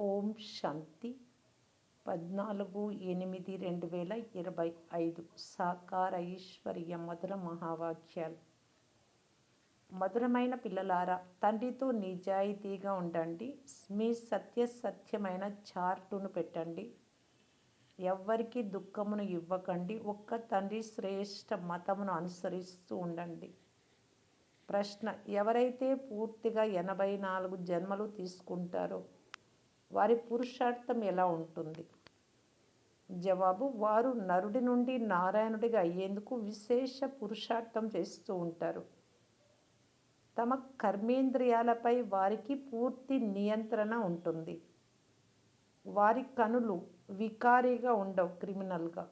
ఓం శాంతి. పద్నాలుగు ఎనిమిది రెండు వేల ఇరవై ఐదు సాకార ఐశ్వర్య మధుర మహావాక్యాలు. మధురమైన పిల్లలారా తండ్రితో నిజాయితీగా ఉండండి. మీ సత్యసత్యమైన చార్టును పెట్టండి. ఎవ్వరికీ దుఃఖమును ఇవ్వకండి. ఒక్క తండ్రి శ్రేష్ఠ మతమును అనుసరిస్తూ ఉండండి. ప్రశ్న ఎవరైతే పూర్తిగా ఎనభై నాలుగు జన్మలు తీసుకుంటారో వారి పురుషార్థం ఎలా ఉంటుంది? జవాబు వారు నరుడి నుండి నారాయణుడిగా అయ్యేందుకు విశేష పురుషార్థం చేస్తూ ఉంటారు. తమ కర్మేంద్రియాలపై వారికి పూర్తి నియంత్రణ ఉంటుంది. వారి కనులు వికారీగా ఉండవు క్రిమినల్గా.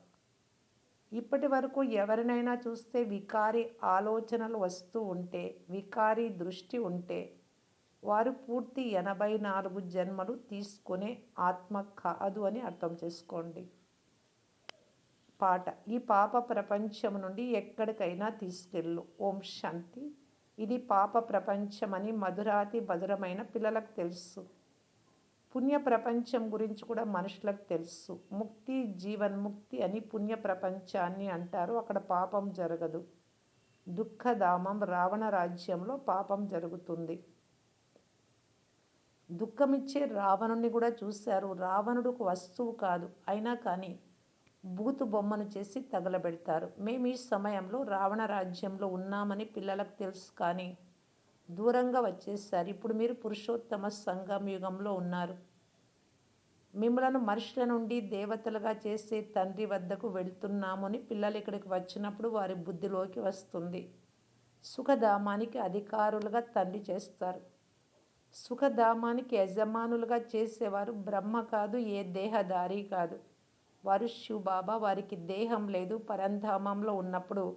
ఇప్పటి వరకు ఎవరినైనా చూస్తే వికారి ఆలోచనలు వస్తూ ఉంటే వికారి దృష్టి ఉంటే వారు పూర్తి ఎనభై నాలుగు జన్మలు తీసుకునే ఆత్మ కాదు అని అర్థం చేసుకోండి. పాట. ఈ పాప ప్రపంచం నుండి ఎక్కడికైనా తీసుకెళ్ళు. ఓం శాంతి. ఇది పాప ప్రపంచమని మధురాతి మధురమైన పిల్లలకు తెలుసు. పుణ్య ప్రపంచం గురించి కూడా మనుషులకు తెలుసు. ముక్తి జీవన్ముక్తి అని పుణ్య ప్రపంచాన్ని అంటారు. అక్కడ పాపం జరగదు. దుఃఖధామం రావణ రాజ్యంలో పాపం జరుగుతుంది. దుఃఖమిచ్చే రావణుణ్ణి కూడా చూశారు. రావణుడు ఒక వస్తువు కాదు. అయినా కానీ బూతు బొమ్మను చేసి తగలబెడతారు. మేము ఈ సమయంలో రావణ రాజ్యంలో ఉన్నామని పిల్లలకు తెలుసు కానీ దూరంగా వచ్చేసారు. ఇప్పుడు మీరు పురుషోత్తమ సంగం యుగంలో ఉన్నారు. మిమ్మలను మనుషుల నుండి దేవతలుగా చేసే తండ్రి వద్దకు వెళ్తున్నామని పిల్లలు ఇక్కడికి వచ్చినప్పుడు వారి బుద్ధిలోకి వస్తుంది. సుఖధామానికి అధికారులుగా తండ్రి చేస్తారు. సుఖధామానికి యజమానులుగా చేసేవారు బ్రహ్మ కాదు ఏ దేహదారి కాదు. వారు శివబాబా వారికి దేహం లేదు. పరంధామంలో ఉన్నప్పుడు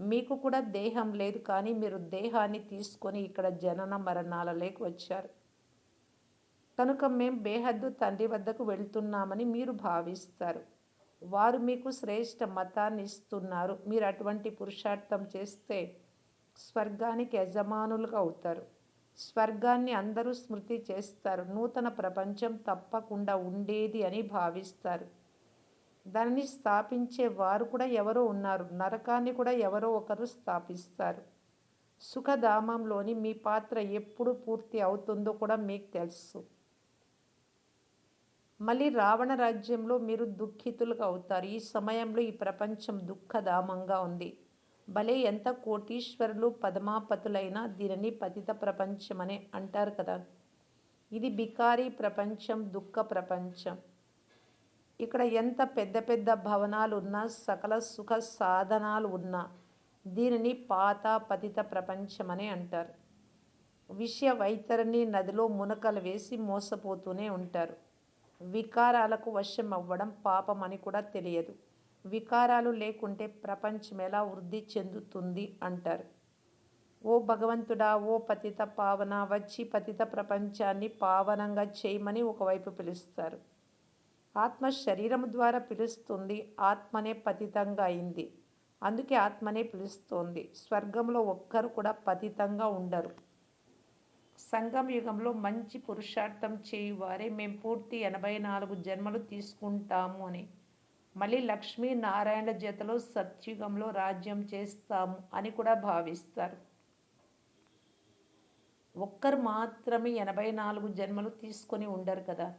మీకు కూడా దేహం లేదు కానీ మీరు దేహాన్ని తీసుకొని ఇక్కడ జనన మరణాల లేక వచ్చారు. కనుక మేము బేహద్దు తండ్రి వద్దకు వెళ్తున్నామని మీరు భావిస్తారు. వారు మీకు శ్రేష్ఠ మతాన్ని ఇస్తున్నారు. మీరు అటువంటి పురుషార్థం చేస్తే స్వర్గానికి యజమానులుగా అవుతారు. స్వర్గాన్ని అందరూ స్మృతి చేస్తారు. నూతన ప్రపంచం తప్పకుండా ఉండేది అని భావిస్తారు. దానిని స్థాపించే వారు కూడా ఎవరో ఉన్నారు. నరకాన్ని కూడా ఎవరో ఒకరు స్థాపిస్తారు. సుఖధామంలోని మీ పాత్ర ఎప్పుడు పూర్తి అవుతుందో కూడా మీకు తెలుసు. మళ్ళీ రావణ రాజ్యంలో మీరు దుఃఖితులుగా అవుతారు. ఈ సమయంలో ఈ ప్రపంచం దుఃఖధామంగా ఉంది. భలే ఎంత కోటీశ్వరులు పదమాపతులైనా దీనిని పతిత ప్రపంచమనే అంటారు కదా. ఇది బికారీ ప్రపంచం దుఃఖ ప్రపంచం. ఇక్కడ ఎంత పెద్ద పెద్ద భవనాలు ఉన్నా సకల సుఖ సాధనాలు ఉన్నా దీనిని పాత పతిత ప్రపంచమనే అంటారు. విషయ వైతరిని నదిలో మునకలు వేసి మోసపోతూనే ఉంటారు. వికారాలకు వశం అవ్వడం పాపం అని కూడా తెలియదు. వికారాలు లేకుంటే ప్రపంచం ఎలా వృద్ధి చెందుతుంది అంటారు. ఓ భగవంతుడా ఓ పతిత పావన వచ్చి పతిత ప్రపంచాన్ని పావనంగా చేయమని ఒకవైపు పిలుస్తారు. ఆత్మ శరీరం ద్వారా పిలుస్తుంది ఆత్మనే పతితంగా అయింది. అందుకే ఆత్మనే పిలుస్తోంది. స్వర్గంలో ఒక్కరు కూడా పతితంగా ఉండరు. సంగం యుగంలో మంచి పురుషార్థం చేయువారే మేము పూర్తి ఎనభై నాలుగు జన్మలు తీసుకుంటాము అని. మళ్ళీ లక్ష్మీ నారాయణ జతలో సత్యుగంలో రాజ్యం చేస్తాము అని కూడా భావిస్తారు. ఒక్కరు మాత్రమే ఎనభై నాలుగు జన్మలు తీసుకొని ఉండరు కదా.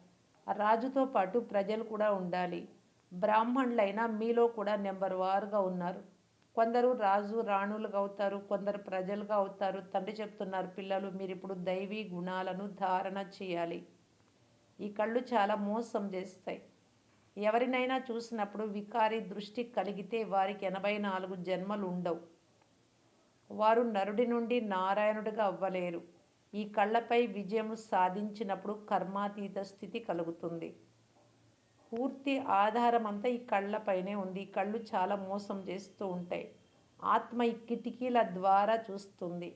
రాజుతో పాటు ప్రజలు కూడా ఉండాలి. బ్రాహ్మణులైనా మీలో కూడా నెంబర్ వారుగా ఉన్నారు. కొందరు రాజు రాణులుగా అవుతారు కొందరు ప్రజలుగా అవుతారు. తండ్రి చెప్తున్నారు పిల్లలు మీరు ఇప్పుడు దైవీ గుణాలను ధారణ చేయాలి. ఈ కళ్ళు చాలా మోసం చేస్తాయి. ఎవరినైనా చూసినప్పుడు వికారి దృష్టి కలిగితే వారికి ఎనభై నాలుగు జన్మలు ఉండవు వారు నరుడి నుండి నారాయణుడిగా అవ్వలేరు. ఈ కళ్ళపై విజయం సాధించినప్పుడు కర్మాతీత స్థితి కలుగుతుంది. పూర్తి ఆధారం అంతా ఈ కళ్ళపైనే ఉంది. ఈ కళ్ళు చాలా మోసం చేస్తూ ఉంటాయి. ఆత్మ ఈ కిటికీల ద్వారా చూస్తుంది.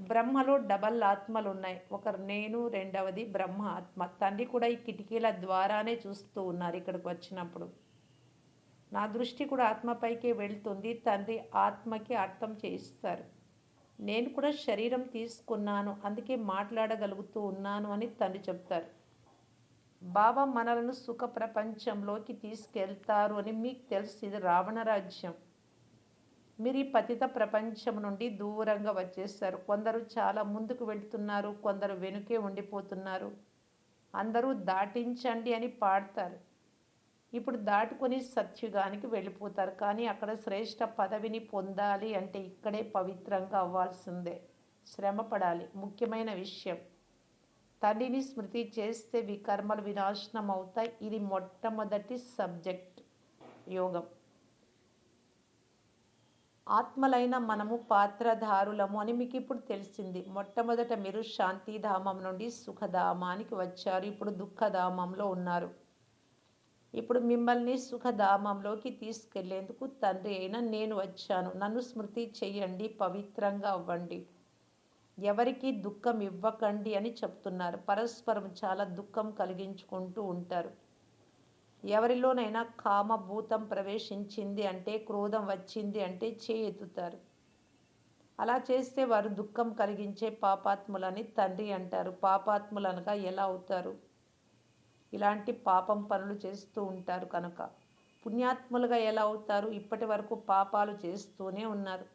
బ్రహ్మలో డబల్ ఆత్మలు ఉన్నాయి ఒకరు నేను రెండవది బ్రహ్మ ఆత్మ. తండ్రి కూడా ఈ కిటికీల ద్వారానే చూస్తూ ఉన్నారు ఇక్కడికి వచ్చినప్పుడు. నా దృష్టి కూడా ఆత్మపైకే వెళ్తుంది. తండ్రి ఆత్మకి అర్థం చేయిస్తారు. నేను కూడా శరీరం తీసుకున్నాను. అందుకే మాట్లాడగలుగుతూ ఉన్నాను అని తండ్రి చెప్తారు. బాబా మనలను సుఖ ప్రపంచంలోకి తీసుకెళ్తారు అని మీకు తెలుసు. ఇది రావణ రాజ్యం. మీరు ఈ పతిత ప్రపంచం నుండి దూరంగా వచ్చేస్తారు. కొందరు చాలా ముందుకు వెళుతున్నారు కొందరు వెనుకే ఉండిపోతున్నారు. అందరూ దాటించండి అని పాడతారు. ఇప్పుడు దాటుకొని సత్యుగానికి వెళ్ళిపోతారు. కానీ అక్కడ శ్రేష్ట పదవిని పొందాలి అంటే ఇక్కడే పవిత్రంగా అవ్వాల్సిందే. శ్రమపడాలి. ముఖ్యమైన విషయం. తండ్రిని స్మృతి చేస్తే వికర్మలు వినాశనం అవుతాయి ఇది మొట్టమొదటి సబ్జెక్ట్ యోగం. ఆత్మలైన మనము పాత్రధారులము అని మీకు ఇప్పుడు తెలిసింది. మొట్టమొదట మీరు శాంతిధామం నుండి సుఖధామానికి వచ్చారు. ఇప్పుడు దుఃఖధామంలో ఉన్నారు. ఇప్పుడు మిమ్మల్ని సుఖధామంలోకి తీసుకెళ్ళేందుకు తండ్రి అయిన నేను వచ్చాను. నన్ను స్మృతి చెయ్యండి పవిత్రంగా అవ్వండి. ఎవరికి దుఃఖం ఇవ్వకండి అని చెప్తున్నారు. పరస్పరం చాలా దుఃఖం కలిగించుకుంటూ ఉంటారు. ఎవరిలోనైనా కామభూతం ప్రవేశించింది అంటే క్రోధం వచ్చింది అంటే చేయెత్తుతారు అలా చేస్తే వారు దుఃఖం కలిగించే పాపాత్ములని తండ్రి అంటారు. పాపాత్ములనగా ఎలా అవుతారు? ఇలాంటి పాపం పనులు చేస్తూ ఉంటారు కనుక. పుణ్యాత్ములుగా ఎలా అవుతారు? ఇప్పటి వరకు పాపాలు చేస్తూనే ఉన్నారు.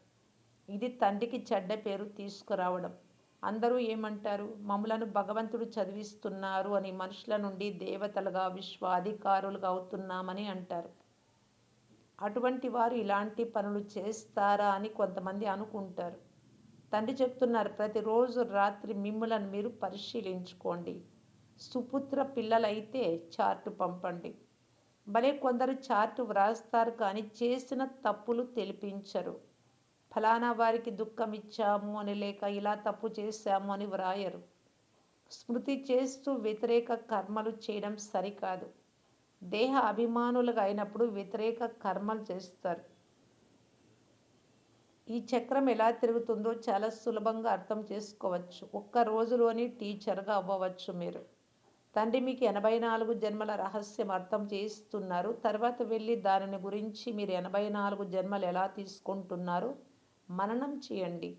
ఇది తండ్రికి చెడ్డ పేరు తీసుకురావడం. అందరూ ఏమంటారు? మమ్మలను భగవంతుడు చదివిస్తున్నారు అని మనుషుల నుండి దేవతలుగా విశ్వాధికారులుగా అవుతున్నామని అంటారు. అటువంటి వారు ఇలాంటి పనులు చేస్తారా అని కొంతమంది అనుకుంటారు. తండ్రి చెప్తున్నారు ప్రతిరోజు రాత్రి మిమ్మలను మీరు పరిశీలించుకోండి. సుపుత్ర పిల్లలైతే చార్టు పంపండి. భలే కొందరు చార్టు వ్రాస్తారు కానీ చేసిన తప్పులు తెలిపించరు. ఫలానా వారికి దుఃఖం ఇచ్చాము అని లేక ఇలా తప్పు చేశాము అని వ్రాయరు. స్మృతి చేస్తూ వ్యతిరేక కర్మలు చేయడం సరికాదు. దేహ అభిమానులుగా అయినప్పుడు వ్యతిరేక కర్మలు చేస్తారు. ఈ చక్రం ఎలా తిరుగుతుందో చాలా సులభంగా అర్థం చేసుకోవచ్చు. ఒక్క రోజులోని టీచర్గా అవ్వవచ్చు మీరు. తండ్రి మీకు ఎనభై నాలుగు జన్మల రహస్యం అర్థం చేయిస్తున్నారు. తర్వాత వెళ్ళి దానిని గురించి మీరు ఎనభై నాలుగు జన్మలు ఎలా తీసుకుంటున్నారు? మననం చేయండి.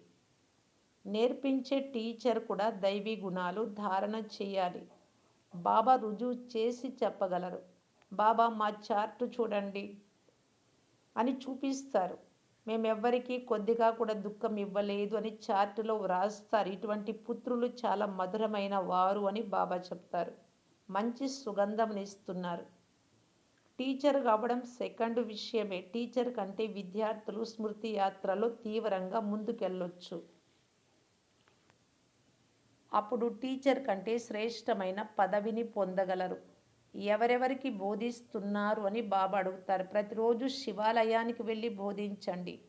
నేర్పించే టీచర్ కూడా దైవీ గుణాలు ధారణ చేయాలి. బాబా రుజువు చేసి చెప్పగలరు. బాబా మా చార్ట్ చూడండి అని చూపిస్తారు. మేమెవ్వరికీ కొద్దిగా కూడా దుఃఖం ఇవ్వలేదు అని చార్టులో వ్రాస్తారు. ఇటువంటి పుత్రులు చాలా మధురమైన వారు అని బాబా చెప్తారు. మంచి సుగంధంనిస్తున్నారు టీచర్ కావడం సెకండ్ విషయమే. టీచర్ కంటే విద్యార్థులు స్మృతి యాత్రలో తీవ్రంగా ముందుకెళ్ళొచ్చు. అప్పుడు టీచర్ కంటే శ్రేష్టమైన పదవిని పొందగలరు. ఎవరెవరికి బోధిస్తున్నారు అని బాబా అడుగుతారు. ప్రతిరోజు శివాలయానికి వెళ్ళి బోధించండి.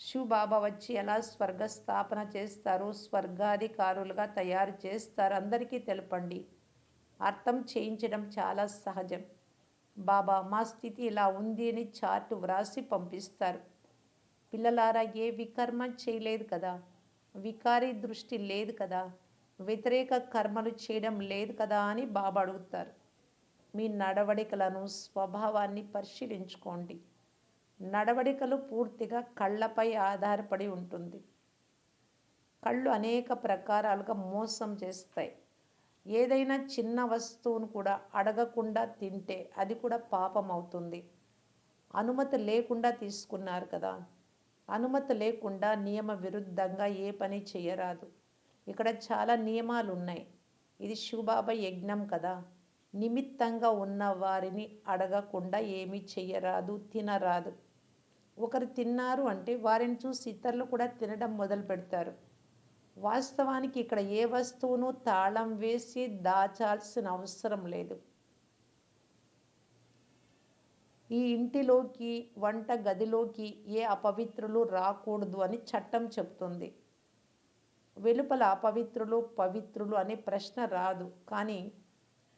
శివ్ బాబా వచ్చి ఎలా స్వర్గ స్థాపన చేస్తారో స్వర్గాధికారులుగా తయారు చేస్తారు. అందరికీ తెలపండి. అర్థం చేయించడం చాలా సహజం. బాబా మా స్థితి ఇలా ఉంది అని చార్టు వ్రాసి పంపిస్తారు. పిల్లలారా ఏ వికర్మ చేయలేదు కదా? వికారి దృష్టి లేదు కదా? వ్యతిరేక కర్మలు చేయడం లేదు కదా అని బాబా అడుగుతారు. మీ నడవడికలను స్వభావాన్ని పరిశీలించుకోండి. నడవడికలు పూర్తిగా కళ్ళపై ఆధారపడి ఉంటుంది. కళ్ళు అనేక ప్రకారాలుగా మోసం చేస్తాయి. ఏదైనా చిన్న వస్తువును కూడా అడగకుండా తింటే అది కూడా పాపం అవుతుంది అనుమతి లేకుండా తీసుకున్నారు కదా. అనుమతి లేకుండా నియమ విరుద్ధంగా ఏ పని చేయరాదు. ఇక్కడ చాలా నియమాలు ఉన్నాయి. ఇది శివబాబా యజ్ఞం కదా. నిమిత్తంగా ఉన్న వారిని అడగకుండా ఏమీ చెయ్యరాదు తినరాదు. ఒకరు తిన్నారు అంటే వారిని చూసి ఇతరులు కూడా తినడం మొదలు పెడతారు వాస్తవానికి ఇక్కడ ఏ వస్తువును తాళం వేసి దాచాల్సిన అవసరం లేదు. ఈ ఇంటిలోకి వంట గదిలోకి ఏ అపవిత్రులు రాకూడదు అని చట్టం చెప్తుంది వెలుపల అపవిత్రులు పవిత్రులు అనే ప్రశ్న రాదు. కానీ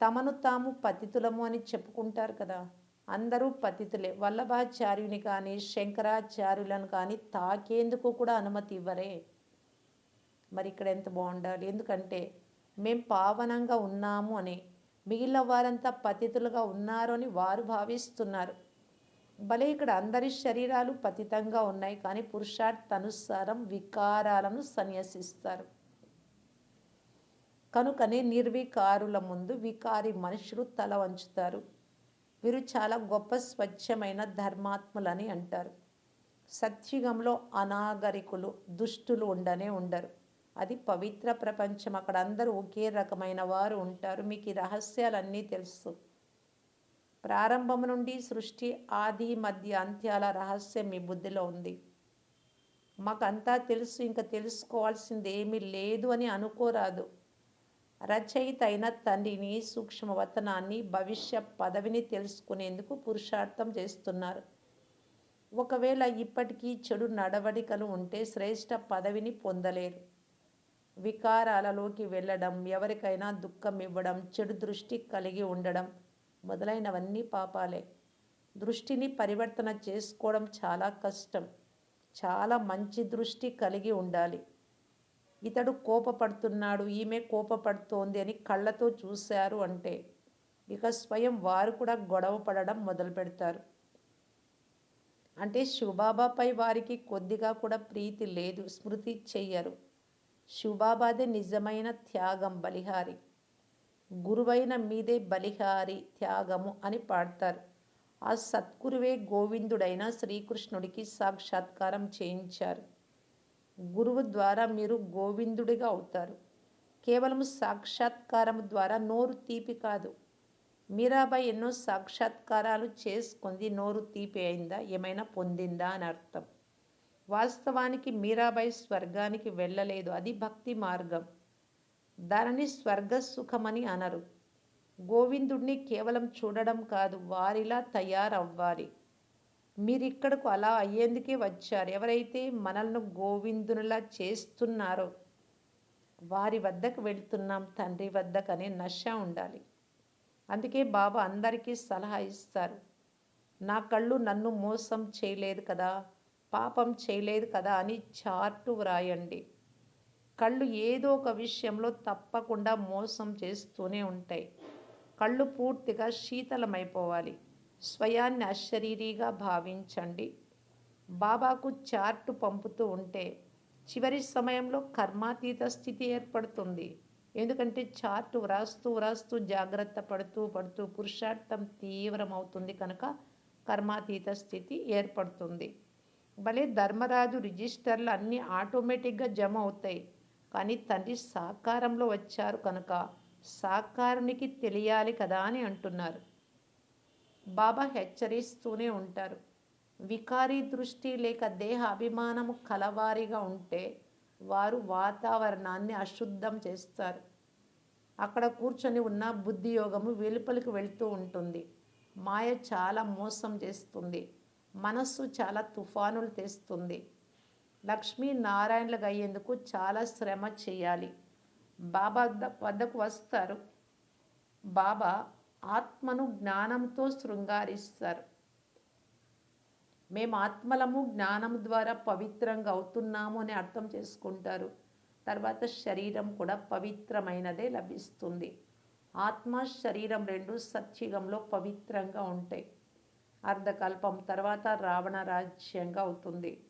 తమను తాము పతితులము అని చెప్పుకుంటారు కదా. అందరూ పతితులే. వల్లభాచార్యుని కానీ శంకరాచార్యులను కానీ తాకేందుకు కూడా అనుమతి ఇవ్వరే. మరి ఇక్కడ ఎంత బాగుండాలి? ఎందుకంటే మేము పావనంగా ఉన్నాము అని మిగిలిన వారంతా పతితులుగా ఉన్నారు అని వారు భావిస్తున్నారు. భలే ఇక్కడ అందరి శరీరాలు పతితంగా ఉన్నాయి కానీ పురుషార్థనుసారం వికారాలను సన్యసిస్తారు. కనుకనే నిర్వికారుల ముందు వికారి మనుషులు తల వంచుతారు. వీరు చాలా గొప్ప స్వచ్ఛమైన ధర్మాత్ములని అంటారు. సత్యుగంలో అనాగరికులు దుష్టులు ఉండనే ఉండరు. అది పవిత్ర ప్రపంచం. అక్కడ అందరూ ఒకే రకమైన వారు ఉంటారు. మీకు ఈ రహస్యాలన్నీ తెలుసు. ప్రారంభం నుండి సృష్టి ఆది మధ్య అంత్యాల రహస్యం మీ బుద్ధిలో ఉంది. మాకంతా తెలుసు. ఇంకా తెలుసుకోవాల్సింది ఏమీ లేదు అని అనుకోరాదు. రచయిత అయిన తండ్రిని సూక్ష్మవతనాన్ని భవిష్య పదవిని తెలుసుకునేందుకు పురుషార్థం చేస్తున్నారు. ఒకవేళ ఇప్పటికీ చెడు నడవడికలు ఉంటే శ్రేష్ట పదవిని పొందలేరు. వికారాలలోకి వెళ్ళడం ఎవరికైనా దుఃఖం ఇవ్వడం చెడు దృష్టి కలిగి ఉండడం మొదలైనవన్నీ పాపాలే. దృష్టిని పరివర్తన చేసుకోవడం చాలా కష్టం. చాలా మంచి దృష్టి కలిగి ఉండాలి. ఇతడు కోపపడుతున్నాడు ఈమె కోపపడుతోంది అని కళ్ళతో చూశారు అంటే ఇక స్వయం వారు కూడా గొడవ పడడం మొదలు పెడతారు. అంటే శివబాబాపై వారికి కొద్దిగా కూడా ప్రీతి లేదు స్మృతి చెయ్యరు. శివబాబాదే నిజమైన త్యాగం బలిహారి. గురువైన మీదే బలిహారి త్యాగము అని పాడతారు. ఆ సద్గురువే గోవిందుడైన శ్రీకృష్ణుడికి సాక్షాత్కారం చేయించారు. గురువు ద్వారా మీరు గోవిందుడిగా అవుతారు. కేవలం సాక్షాత్కారం ద్వారా నోరు తీపి కాదు. మీరాబాయి ఎన్నో సాక్షాత్కారాలు చేసుకుంది నోరు తీపి అయిందా? ఏమైనా పొందిందా? అని అర్థం. వాస్తవానికి మీరాబాయి స్వర్గానికి వెళ్ళలేదు. అది భక్తి మార్గం. దానిని స్వర్గ సుఖమని అనరు. గోవిందుడిని కేవలం చూడడం కాదు వారిలా తయారవ్వాలి. మీరిక్కడకు అలా అయ్యేందుకే వచ్చారు. ఎవరైతే మనల్ని గోవిందునిలా చేస్తున్నారో వారి వద్దకు వెళ్తున్నాం తండ్రి వద్దకు అనే నష ఉండాలి. అందుకే బాబా అందరికీ సలహా ఇస్తారు. నా కళ్ళు నన్ను మోసం చేయలేదు కదా పాపం చేయలేదు కదా అని చార్టు వ్రాయండి. కళ్ళు ఏదో ఒక విషయంలో తప్పకుండా మోసం చేస్తూనే ఉంటాయి. కళ్ళు పూర్తిగా శీతలమైపోవాలి. స్వయాన్ని అశరీరిగా భావించండి. బాబాకు చార్టు పంపుతూ ఉంటే చివరి సమయంలో కర్మాతీత స్థితి ఏర్పడుతుంది. ఎందుకంటే చార్టు వ్రాస్తూ వ్రాస్తూ జాగ్రత్త పడుతూ పడుతూ పురుషార్థం తీవ్రమవుతుంది కనుక కర్మాతీత స్థితి ఏర్పడుతుంది. భలే ధర్మరాజు రిజిస్టర్లు అన్నీ ఆటోమేటిక్గా జమ అవుతాయి. కానీ తండ్రి సహకారంలో వచ్చారు కనుక సహకారునికి తెలియాలి కదా అని అంటున్నారు. బాబా హెచ్చరిస్తూనే ఉంటారు. వికారీ దృష్టి లేక దేహ అభిమానము కలవారిగా ఉంటే వారు వాతావరణాన్ని అశుద్ధం చేస్తారు. అక్కడ కూర్చొని ఉన్న బుద్ధి యోగము వెలుపలికి వెళ్తూ ఉంటుంది. మాయ చాలా మోసం చేస్తుంది. మనస్సు చాలా తుఫానులు తెస్తుంది. లక్ష్మీ నారాయణలకు అయ్యేందుకు చాలా శ్రమ చేయాలి. బాబా వద్దకు వస్తారు. బాబా ఆత్మను జ్ఞానంతో శృంగారిస్తారు. మేము ఆత్మలము జ్ఞానం ద్వారా పవిత్రంగా అవుతున్నాము అని అర్థం చేసుకుంటారు. తర్వాత శరీరం కూడా పవిత్రమైనదే లభిస్తుంది. ఆత్మ శరీరం రెండు సత్యుగంలో పవిత్రంగా ఉంటాయి. అర్ధకల్పం తర్వాత రావణ రాజ్యంగా అవుతుంది.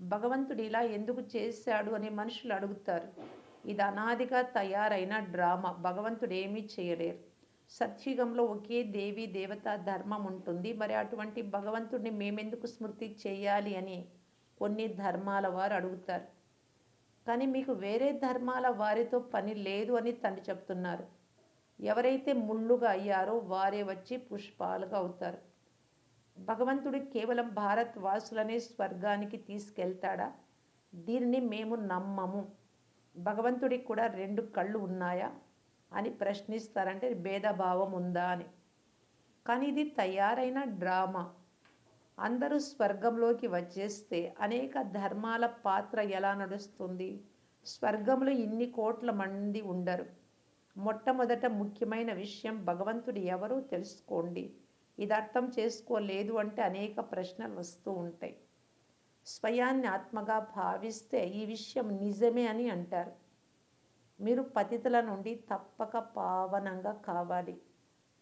భగవంతుడు ఇలా ఎందుకు చేశాడు అని మనుషులు అడుగుతారు. ఇది అనాదిగా తయారైన డ్రామా. భగవంతుడు ఏమీ చేయలేరు. సత్యుగంలో ఒకే దేవి దేవత ధర్మం ఉంటుంది. మరి అటువంటి భగవంతుడిని మేమెందుకు స్మృతి చేయాలి అని కొన్ని ధర్మాల వారు అడుగుతారు. కానీ మీకు వేరే ధర్మాల వారితో పని లేదు అని తండ్రి చెప్తున్నారు. ఎవరైతే ముళ్ళుగా అయ్యారో వారే వచ్చి పుష్పాలుగా అవుతారు. భగవంతుడు కేవలం భారత్ వాసులనే స్వర్గానికి తీసుకెళ్తాడా? దీనిని మేము నమ్మము. భగవంతుడికి కూడా రెండు కళ్ళు ఉన్నాయా? అని ప్రశ్నిస్తారంటే భేదభావం ఉందా అని. కానీ ఇది తయారైన డ్రామా. అందరూ స్వర్గంలోకి వచ్చేస్తే అనేక ధర్మాల పాత్ర ఎలా నడుస్తుంది? స్వర్గంలో ఇన్ని కోట్ల మంది ఉండరు. మొట్టమొదట ముఖ్యమైన విషయం భగవంతుడు ఎవరో తెలుసుకోండి. ఇది అర్థం చేసుకోలేదు అంటే అనేక ప్రశ్నలు వస్తూ ఉంటాయి. స్వయాన్ని ఆత్మగా భావిస్తే ఈ విషయం నిజమే అని అంటారు. మీరు పతితుల నుండి తప్పక పావనంగా కావాలి.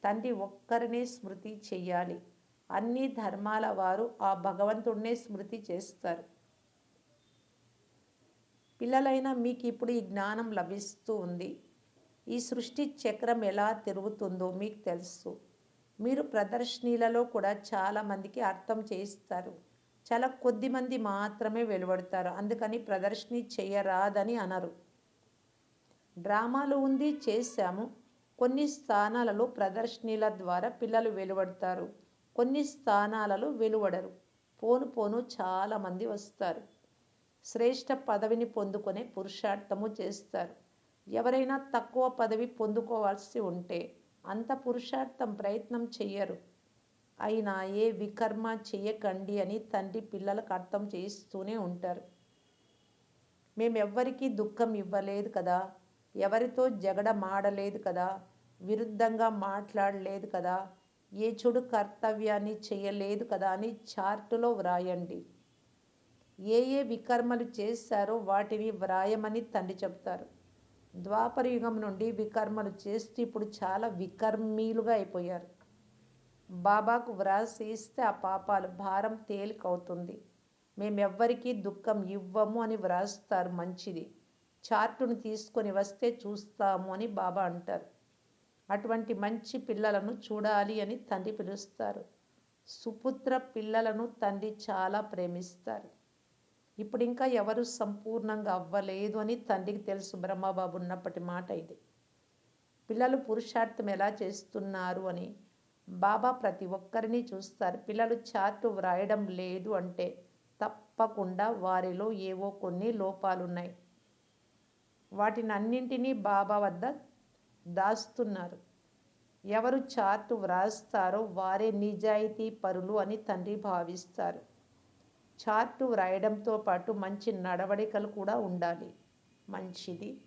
తండ్రి ఒక్కరినే స్మృతి చెయ్యాలి అన్ని ధర్మాల వారు ఆ భగవంతుడినే స్మృతి చేస్తారు. పిల్లలైనా మీకు ఇప్పుడు ఈ జ్ఞానం లభిస్తూ ఉంది. ఈ సృష్టి చక్రం ఎలా తిరుగుతుందో మీకు తెలుసు. మీరు ప్రదర్శనీలలో కూడా చాలామందికి అర్థం చేయిస్తారు చాలా కొద్ది మంది మాత్రమే వెలువడతారు. అందుకని ప్రదర్శన చేయరాదని అనరు. డ్రామాలో ఉంది చేశాము. కొన్ని స్థానాలలో ప్రదర్శనీల ద్వారా పిల్లలు వెలువడతారు. కొన్ని స్థానాలలో వెలువడరు. పోను పోను చాలామంది వస్తారు. శ్రేష్ఠ పదవిని పొందుకునే పురుషార్థము చేస్తారు. ఎవరైనా తక్కువ పదవి పొందుకోవాల్సి ఉంటే అంత పురుషార్థం ప్రయత్నం చెయ్యరు. అయినా ఏ వికర్మ చెయ్యకండి అని తండ్రి పిల్లలకు అర్థం చేయిస్తూనే ఉంటారు. మేమెవ్వరికీ దుఃఖం ఇవ్వలేదు కదా. ఎవరితో జగడ మాడలేదు కదా. విరుద్ధంగా మాట్లాడలేదు కదా. ఏ చెడు కర్తవ్యాన్ని చేయలేదు కదా అని చార్టులో వ్రాయండి. ఏ ఏ వికర్మలు చేశారో వాటిని వ్రాయమని తండ్రి చెప్తారు. ద్వాపర యుగం నుండి వికర్మలు చేస్తూ ఇప్పుడు చాలా వికర్మీలుగా అయిపోయారు. బాబాకు వ్రాసి ఇస్తే ఆ పాపాలు భారం తేలికవుతుంది. మేమెవ్వరికీ దుఃఖం ఇవ్వము అని వ్రాస్తారు మంచిది. చార్టును తీసుకొని వస్తే చూస్తాము అని బాబా అంటారు. అటువంటి మంచి పిల్లలను చూడాలి అని తండ్రి పిలుస్తారు. సుపుత్ర పిల్లలను తండ్రి చాలా ప్రేమిస్తారు. ఇప్పుడు ఇంకా ఎవరు సంపూర్ణంగా అవ్వలేదు అని తండ్రికి తెలుసు బ్రహ్మబాబు ఉన్నప్పటి మాట ఇది. పిల్లలు పురుషార్థం ఎలా చేస్తున్నారు అని బాబా ప్రతి ఒక్కరిని చూస్తారు. పిల్లలు చార్టు వ్రాయడం లేదు అంటే తప్పకుండా వారిలో ఏవో కొన్ని లోపాలున్నాయి. వాటిని అన్నింటినీ బాబా వద్ద దాస్తున్నారు. ఎవరు చార్టు వ్రాస్తారో వారే నిజాయితీ పరులు అని తండ్రి భావిస్తారు. చార్టు వ్రాయడంతో పాటు మంచి నడవడికలు కూడా ఉండాలి. మంచిది.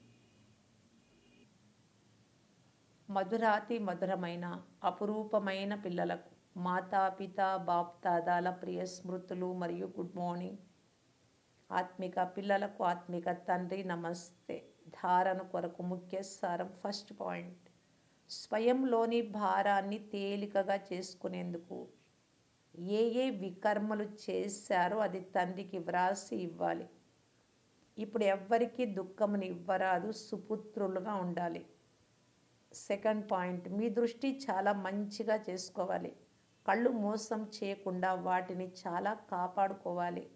మధురాతి మధురమైన అపురూపమైన పిల్లలకు మాతాపిత బాప్దాదాల ప్రియ స్మృతులు మరియు గుడ్ మార్నింగ్. ఆత్మిక పిల్లలకు ఆత్మిక తండ్రి నమస్తే. ధారణ కొరకు ముఖ్య సారం ఫస్ట్ పాయింట్. స్వయంలోని భారాన్ని తేలికగా చేసుకునేందుకు ఏ ఏ వికర్మలు చేశారో అది తండ్రికి వ్రాసి ఇవ్వాలి. ఇప్పుడు ఎవ్వరికీ దుఃఖముని ఇవ్వరాదు సుపుత్రులుగా ఉండాలి. సెకండ్ పాయింట్ మీ దృష్టి చాలా మంచిగా చేసుకోవాలి. కళ్ళు మోసం చేయకుండా వాటిని చాలా కాపాడుకోవాలి.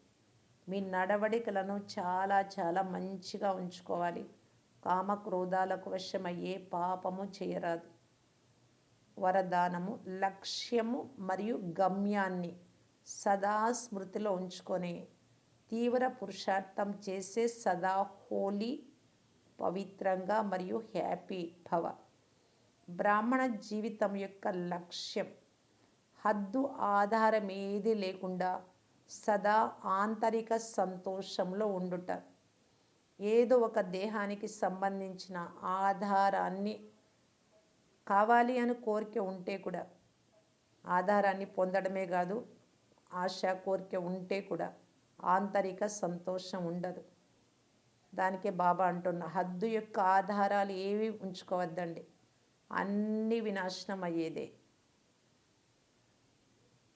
మీ నడవడికలను చాలా చాలా మంచిగా ఉంచుకోవాలి. కామక్రోధాలకు వశమయ్యే పాపము చేయరాదు. వరదానము లక్ష్యము మరియు గమ్యాన్ని సదా స్మృతిలో ఉంచుకొని తీవ్ర పురుషార్థం చేసే సదా హోలీ పవిత్రంగా మరియు హ్యాపీ భవ. బ్రాహ్మణ జీవితం యొక్క లక్ష్యం హద్దు ఆధారం ఏది లేకుండా సదా ఆంతరిక సంతోషంలో ఉండుట. ఏదో ఒక దేహానికి సంబంధించిన ఆధారాన్ని కావాలి అని కోరిక ఉంటే కూడా ఆధారాన్ని పొందడమే కాదు ఆశ కోరిక ఉంటే కూడా ఆంతరిక సంతోషం ఉండదు. దానికే బాబా అంటున్న హద్దు యొక్క ఆధారాలు ఏవి ఉంచుకోవద్దండి. అన్ని వినాశనం అయ్యేదే.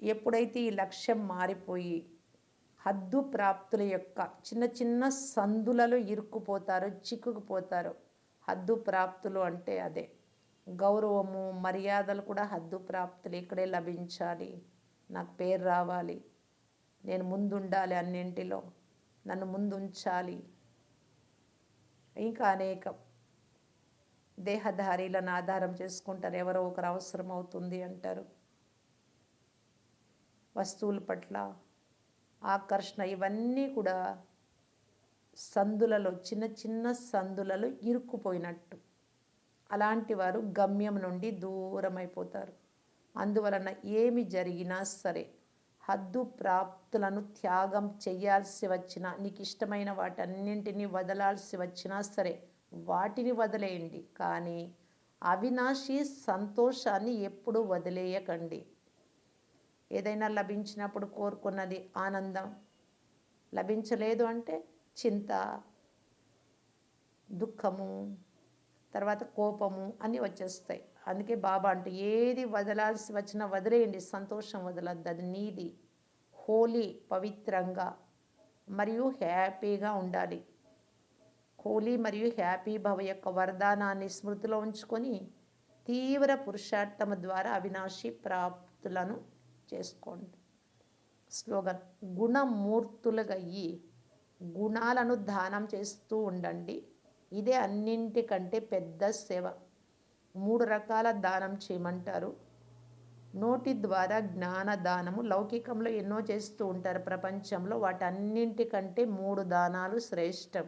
ఎప్పుడైతే ఈ లక్ష్యం మారిపోయి హద్దు ప్రాప్తుల యొక్క చిన్న చిన్న సందులలో ఇరుక్కుపోతారో చిక్కుకుపోతారో హద్దు ప్రాప్తులు అంటే అదే. గౌరవము మర్యాదలు కూడా హద్దు ప్రాప్తులు ఇక్కడే లభించాలి. నాకు పేరు రావాలి. నేను ముందుండాలి అన్నింటిలో. నన్ను ముందుంచాలి. ఇంకా అనేక. దేహధారీలను ఆధారం చేసుకుంటారు. ఎవరో ఒకరు అవసరం అవుతుంది అంటారు. వస్తువుల పట్ల ఆకర్షణ ఇవన్నీ కూడా సందులలో చిన్న చిన్న సందులలో ఇరుక్కుపోయినట్టు. అలాంటి వారు గమ్యం నుండి దూరమైపోతారు. అందువలన ఏమి జరిగినా సరే హద్దు ప్రాప్తులను త్యాగం చేయాల్సి వచ్చినా నీకు ఇష్టమైన వాటన్నింటినీ వదలాల్సి వచ్చినా సరే వాటిని వదిలేయండి. కానీ అవినాశి సంతోషాన్ని ఎప్పుడూ వదిలేయకండి. ఏదైనా లభించినప్పుడు కోరుకున్నది ఆనందం లభించలేదు అంటే చింత దుఃఖము తర్వాత కోపము అన్నీ వచ్చేస్తాయి. అందుకే బాబా అంటే ఏది వదలాల్సి వచ్చినా వదిలేయండి సంతోషం వదలద్దు. అది నీది. హోలీ పవిత్రంగా మరియు హ్యాపీగా ఉండాలి. హోలీ మరియు హ్యాపీ భవ యొక్క వరదానాన్ని స్మృతిలో ఉంచుకొని తీవ్ర పురుషార్థమ ద్వారా అవినాశి ప్రాప్తులను చేసుకోండి. స్లోగన్ గుణమూర్తులుగయ్యి గుణాలను దానం చేస్తూ ఉండండి. ఇదే అన్నింటికంటే పెద్ద సేవ. మూడు రకాల దానం చేయమంటారు. నోటి ద్వారా జ్ఞాన దానము. లౌకికంలో ఎన్నో చేస్తూ ఉంటారు ప్రపంచంలో. వాటన్నింటికంటే మూడు దానాలు శ్రేష్టం.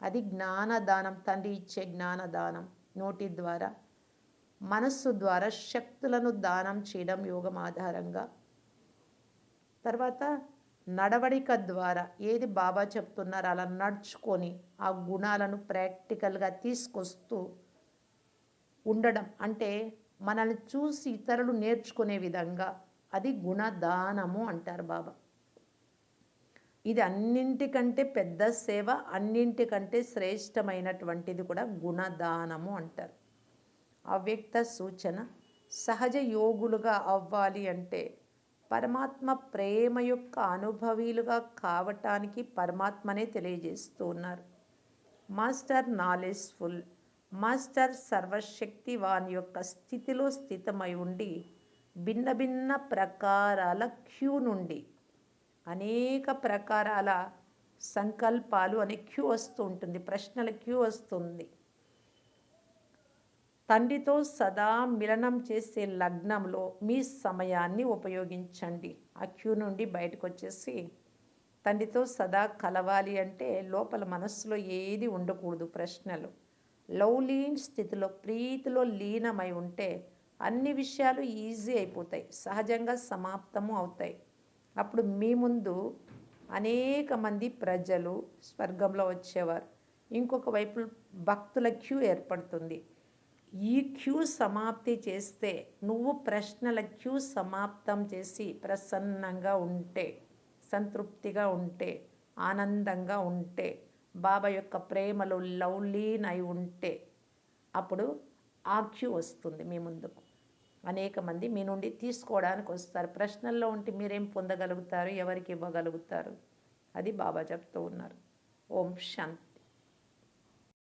అది జ్ఞానదానం తండ్రి ఇచ్చే జ్ఞానదానం నోటి ద్వారా. మనస్సు ద్వారా శక్తులను దానం చేయడం యోగం ఆధారంగా. తర్వాత నడవడిక ద్వారా ఏది బాబా చెప్తున్నారో అలా నడుచుకొని ఆ గుణాలను ప్రాక్టికల్గా తీసుకొస్తూ ఉండడం అంటే మనల్ని చూసి ఇతరులు నేర్చుకునే విధంగా అది గుణదానము అంటారు బాబా. ఇది అన్నింటికంటే పెద్ద సేవ అన్నింటికంటే శ్రేష్టమైనటువంటిది కూడా గుణదానము అంటారు. అవ్యక్త సూచన సహజ యోగులుగా అవ్వాలి అంటే పరమాత్మ ప్రేమ యొక్క అనుభవీలుగా కావటానికి పరమాత్మనే తెలియజేస్తూ ఉన్నారు మాస్టర్ నాలెడ్జ్ఫుల్ మాస్టర్ సర్వశక్తి వాని యొక్క స్థితిలో స్థితమై ఉండి భిన్న భిన్న ప్రకారాల క్యూ నుండి అనేక ప్రకారాల సంకల్పాలు అనే క్యూ వస్తూ ఉంటుంది ప్రశ్నల క్యూ వస్తుంది. తండ్రితో సదా మిలనం చేసే లగ్నంలో మీ సమయాన్ని ఉపయోగించండి. ఆ క్యూ నుండి బయటకు వచ్చేసి తండ్రితో సదా కలవాలి అంటే లోపల మనస్సులో ఏది ఉండకూడదు ప్రశ్నలు. లవ్లీన్ స్థితిలో ప్రీతిలో లీనమై ఉంటే అన్ని విషయాలు ఈజీ అయిపోతాయి సహజంగా సమాప్తము అవుతాయి. అప్పుడు మీ ముందు అనేక మంది ప్రజలు స్వర్గంలో వచ్చేవారు. ఇంకొక వైపు భక్తుల క్యూ ఏర్పడుతుంది. ఈ క్యూ సమాప్తి చేస్తే నువ్వు ప్రశ్నల క్యూ సమాప్తం చేసి ప్రసన్నంగా ఉంటే సంతృప్తిగా ఉంటే ఆనందంగా ఉంటే బాబా యొక్క ప్రేమలో లవ్లీన్ అయి ఉంటే అప్పుడు ఆ క్యూ వస్తుంది మీ ముందుకు. అనేక మంది మీ నుండి తీసుకోవడానికి వస్తారు. ప్రశ్నల్లో ఉంటే మీరేం పొందగలుగుతారు? ఎవరికి ఇవ్వగలుగుతారు? అది బాబా చెప్తూ ఉన్నారు. ఓం శాంతి.